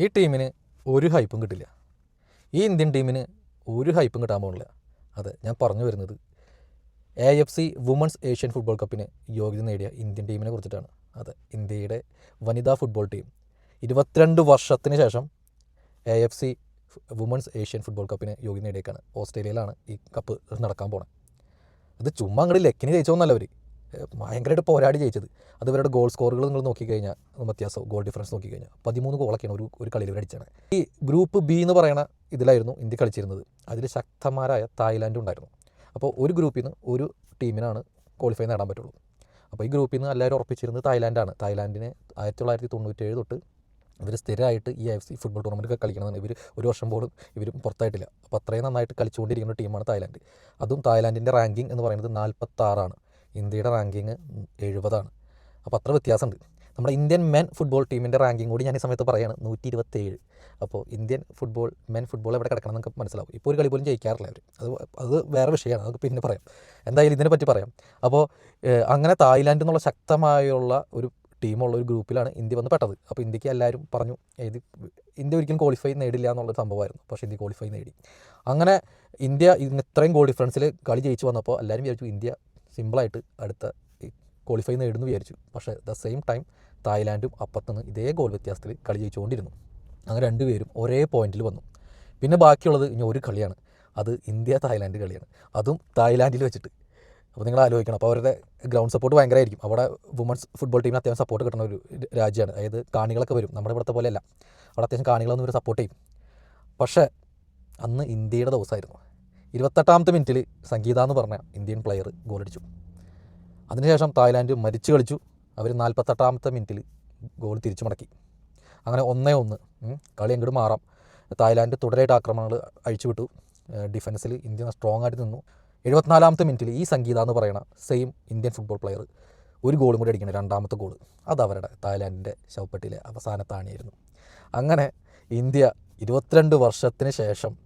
ഈ ടീമിന് ഒരു ഹൈപ്പും കിട്ടില്ല. ഈ ഇന്ത്യൻ ടീമിന് ഒരു ഹൈപ്പും കിട്ടാൻ പോകുന്നില്ല അതെ ഞാൻ പറഞ്ഞു വരുന്നത് A F C women's Asian football കപ്പിന് യോഗ്യത നേടിയ ഇന്ത്യൻ ടീമിനെ കുറിച്ചിട്ടാണ്. അതെ ഇന്ത്യയുടെ വനിതാ ഫുട്ബോൾ ടീം ഇരുപത്തിരണ്ട് വർഷത്തിന് ശേഷം A F C women's Asian football കപ്പിന് യോഗ്യത നേടിയേക്കാണ്. ഓസ്ട്രേലിയയിലാണ് ഈ കപ്പ് നടക്കാൻ പോണത് അത് ചുമ്മാ അങ്ങോട്ട് ലക്കിന് ജയിച്ചോന്നല്ല അവർ ഭയങ്കരമായിട്ട് പോരാടി ജയിച്ചത്. അത് ഇവരുടെ ഗോൾ സ്കോറുകൾ നിങ്ങൾ നോക്കിക്കഴിഞ്ഞാൽ വ്യത്യാസം ഗോൾ ഡിഫറൻസ് നോക്കിക്കഴിഞ്ഞാൽ. പതിമൂന്ന് ഗോളൊക്കെയാണ് ഒരു ഒരു കളിയിൽ അടിച്ചാണ് ഈ ഗ്രൂപ്പ് ബി എന്ന് പറയുന്ന ഇതിലായിരുന്നു ഇന്ത്യ കളിച്ചിരുന്നത്. അതിൽ ശക്തന്മാരായ തായ്ലാൻഡ് ഉണ്ടായിരുന്നു. അപ്പോൾ ഒരു ഗ്രൂപ്പിൽ നിന്ന് ഒരു ടീമിനാണ് ക്വാളിഫൈ നേടാൻ പറ്റുള്ളൂ. അപ്പോൾ ഈ ഗ്രൂപ്പിൽ നിന്ന് എല്ലാവരും ഉറപ്പിച്ചിരുന്നത് തായ്ലാൻഡാണ് തായ്ലാൻഡിനെ ആയിരത്തി തൊള്ളായിരത്തി തൊണ്ണൂറ്റേഴ് തൊട്ട് ഇവർ സ്ഥിരമായിട്ട് ഈ എഫ് സി ഫുട്ബോൾ ടൂർണമെന്റ് കളിക്കണമെന്ന് ഇവർ ഒരു വർഷം പോലും ഇവരും പുറത്തായിട്ടില്ല. അപ്പോൾ അത്രയും നന്നായിട്ട് കളിച്ചുകൊണ്ടിരിക്കുന്ന ടീമാണ് തായ്ലാൻഡ്. അതും തായ്ലാൻഡിന്റെ റാങ്കിങ് എന്ന് പറയുന്നത് നാൽപ്പത്താറാണ് ഇന്ത്യയുടെ റാങ്കിങ് എഴുപതാണ്. അപ്പോൾ അത്ര വ്യത്യാസമുണ്ട്. നമ്മുടെ ഇന്ത്യൻ മെൻ ഫുട്ബോൾ ടീമിന്റെ റാങ്കിങ് കൂടി ഞാൻ ഈ സമയത്ത് പറയുകയാണ് നൂറ്റി ഇരുപത്തേഴ് അപ്പോൾ ഇന്ത്യൻ ഫുട്ബോൾ മെൻ ഫുട്ബോൾ എവിടെ കിടക്കണം എന്നൊക്കെ മനസ്സിലാവും. ഇപ്പോൾ ഒരു കളി പോലും ജയിക്കാറില്ല അവർ അത് അത് വേറെ വിഷയമാണ്. നമുക്ക് പിന്നെ പറയാം. എന്തായാലും ഇതിനെ പറ്റി പറയാം. അപ്പോൾ അങ്ങനെ തായ്ലാൻഡ് എന്നുള്ള ശക്തമായുള്ള ഒരു ടീമുള്ള ഒരു ഗ്രൂപ്പിലാണ് ഇന്ത്യ വന്ന് പെട്ടത്. അപ്പോൾ ഇന്ത്യയ്ക്ക് എല്ലാവരും പറഞ്ഞു ഇത് ഇന്ത്യ ഒരിക്കലും ക്വാളിഫൈ നേടില്ല എന്നുള്ള സംഭവമായിരുന്നു. പക്ഷേ ഇന്ത്യ ക്വാളിഫൈ നേടി. അങ്ങനെ ഇന്ത്യ ഇത്രയും ഗോൾ ഡിഫറൻസിൽ കളി ജയിച്ചു വന്നപ്പോൾ എല്ലാവരും വിചാരിച്ചു ഇന്ത്യ സിമ്പിളായിട്ട് അടുത്ത ക്വാളിഫൈ നേടുന്നു വിചാരിച്ചു. പക്ഷേ ദ സെയിം ടൈം തായ്ലാൻഡും അപ്പത്തുനിന്ന് ഇതേ ഗോൾ വ്യത്യാസത്തിൽ കളി ജയിച്ചുകൊണ്ടിരുന്നു. അങ്ങനെ രണ്ടുപേരും ഒരേ പോയിന്റിൽ വന്നു. പിന്നെ ബാക്കിയുള്ളത് ഇനി ഒരു കളിയാണ്. അത് ഇന്ത്യ തായ്ലാൻഡ് കളിയാണ്. അതും തായ്ലാൻഡിൽ വെച്ചിട്ട്. അപ്പോൾ നിങ്ങൾ ആലോചിക്കണം. അപ്പോൾ അവരുടെ ഗ്രൗണ്ട് സപ്പോർട്ട് ഭയങ്കരമായിരിക്കും. അവിടെ വുമൺസ് ഫുട്ബോൾ ടീമിന് അത്യാവശ്യം സപ്പോർട്ട് കിട്ടുന്ന ഒരു രാജ്യമാണ്. അതായത് കാണികളൊക്കെ വരും. നമ്മുടെ ഇവിടുത്തെ പോലെയല്ല. അവിടെ അത്യാവശ്യം കാണികളൊന്നും ഒരു സപ്പോർട്ട് ചെയ്യും. പക്ഷേ അന്ന് ഇന്ത്യയുടെ ദിവസമായിരുന്നു. ഇരുപത്തെട്ടാമത്തെ മിനിറ്റിൽ സംഗീത എന്ന് പറഞ്ഞ ഇന്ത്യൻ പ്ലെയർ ഗോളടിച്ചു. അതിനുശേഷം തായ്ലാൻഡ് മരിച്ചു കളിച്ചു. അവർ നാൽപ്പത്തെട്ടാമത്തെ മിനിറ്റിൽ ഗോൾ തിരിച്ചു മടക്കി അങ്ങനെ ഒന്നേ ഒന്ന്. കളി എങ്ങോട്ട് മാറാം. തായ്ലാൻഡ് തുടരായിട്ട് ആക്രമണങ്ങൾ അഴിച്ചുവിട്ടു ഡിഫൻസിൽ ഇന്ത്യ സ്ട്രോങ് ആയിട്ട് നിന്നു. എഴുപത്തിനാലാമത്തെ മിനിറ്റിൽ ഈ സംഗീത എന്ന് പറയുന്ന സെയിം ഇന്ത്യൻ ഫുട്ബോൾ പ്ലെയർ ഒരു ഗോളും കൂടി അടിക്കണം രണ്ടാമത്തെ ഗോൾ അത് അവരുടെ തായ്ലാൻഡിന്റെ ശവപ്പെട്ടിയിലെ അവസാനത്താണിയായിരുന്നു അങ്ങനെ ഇന്ത്യ ഇരുപത്തിരണ്ട് വർഷത്തിന് ശേഷം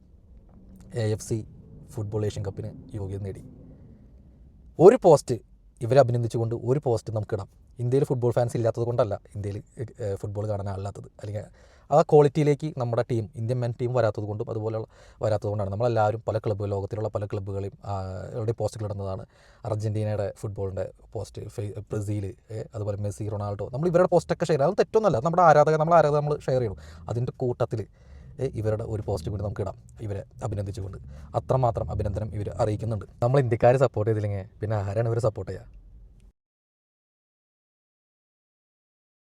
A F C football Asian കപ്പിന് യോഗ്യത നേടി. ഒരു പോസ്റ്റ് ഇവരെ അഭിനന്ദിച്ചുകൊണ്ട് ഒരു പോസ്റ്റ് നമുക്കിടാം. ഇന്ത്യയിൽ ഫുട്ബോൾ ഫാൻസ് ഇല്ലാത്തത് കൊണ്ടല്ല ഇന്ത്യയിൽ ഫുട്ബോൾ കാണാൻ ആളില്ലാത്തത് അല്ലെങ്കിൽ ആ ക്വാളിറ്റിയിലേക്ക് നമ്മുടെ ടീം ഇന്ത്യൻ മെൻ ടീം വരാത്തത് കൊണ്ടും അതുപോലെ വരാത്തത് കൊണ്ടാണ്. നമ്മളെല്ലാവരും പല ക്ലബ്ബ് ലോകത്തിലുള്ള പല ക്ലബ്ബുകളെയും അവരുടെ പോസ്റ്റുകൾ ഇടുന്നതാണ്. അർജന്റീനയുടെ ഫുട്ബോളിന്റെ പോസ്റ്റ് ബ്രസീൽ അതുപോലെ മെസ്സി റൊണാൾഡോ. നമ്മൾ ഇവരുടെ പോസ്റ്റൊക്കെ ഷെയർ ചെയ്യും അത് തെറ്റൊന്നുമല്ല. നമ്മുടെ ആരാധക നമ്മൾ ആരാധകർ നമ്മൾ ഷെയർ ചെയ്യണം. അതിന്റെ കൂട്ടത്തിൽ ഇവരുടെ ഒരു പോസ്റ്റ് കൂടി നമുക്ക് ഇടാം. ഇവരെ അഭിനന്ദിച്ചുകൊണ്ട്. അത്രമാത്രം അഭിനന്ദനം ഇവർ അറിയിക്കുന്നുണ്ട്. നമ്മൾ ഇന്ത്യക്കാരെ സപ്പോർട്ട് ചെയ്തില്ലെങ്കിൽ പിന്നെ ആരാണ് ഇവരെ സപ്പോർട്ട് ചെയ്യുക